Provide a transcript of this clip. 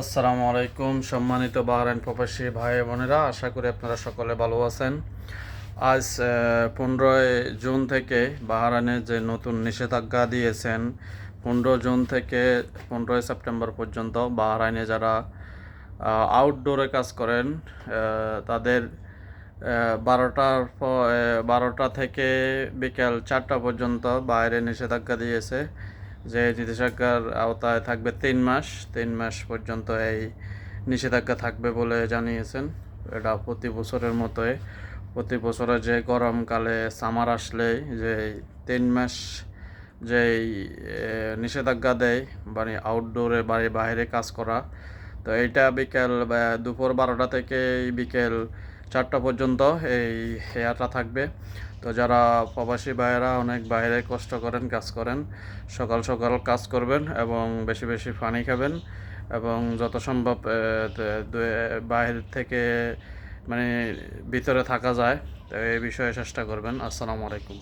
আসসালামু আলাইকুম, সম্মানিত বাহরাইন প্রবাসী ভাই বোনেরা, আশা করি আপনারা সকলে ভালো আছেন। আজ পনেরোই জুন থেকে বাহরাইনে যে নতুন নিষেধাজ্ঞা দিয়েছেন, পনেরো জুন থেকে পনেরোই সেপ্টেম্বর পর্যন্ত বাহরাইনে যারা আউটডোরে কাজ করেন তাদের বারোটার বারোটা থেকে বিকেল চারটা পর্যন্ত বাইরে নিষেধাজ্ঞা দিয়েছে। যে নিষেধাজ্ঞার আওতায় থাকবে তিন মাস তিন মাস পর্যন্ত এই নিষেধাজ্ঞা থাকবে বলে জানিয়েছেন। এটা প্রতি বছরের মতোই। প্রতি বছরে যে গরমকালে সামার আসলেই যে তিন মাস আহ, নিষেধাজ্ঞা দেয় মানে আউটডোরে বাড়ি বাইরে কাজ করা তো এইটা বিকেল দুপুর বারোটা থেকে বিকেল চারটা পর্যন্ত এই হেয়ারটা থাকবে। তো যারা প্রবাসী ভাইয়েরা অনেক বাইরে কষ্ট করেন, কাজ করেন, সকাল সকাল কাজ করবেন এবং বেশি বেশি পানি খাবেন এবং যত সম্ভব বাইরের বাইরে থেকে মানে ভিতরে থাকা যায়। তো এই বিষয়ে চেষ্টা করবেন। আসসালামু আলাইকুম।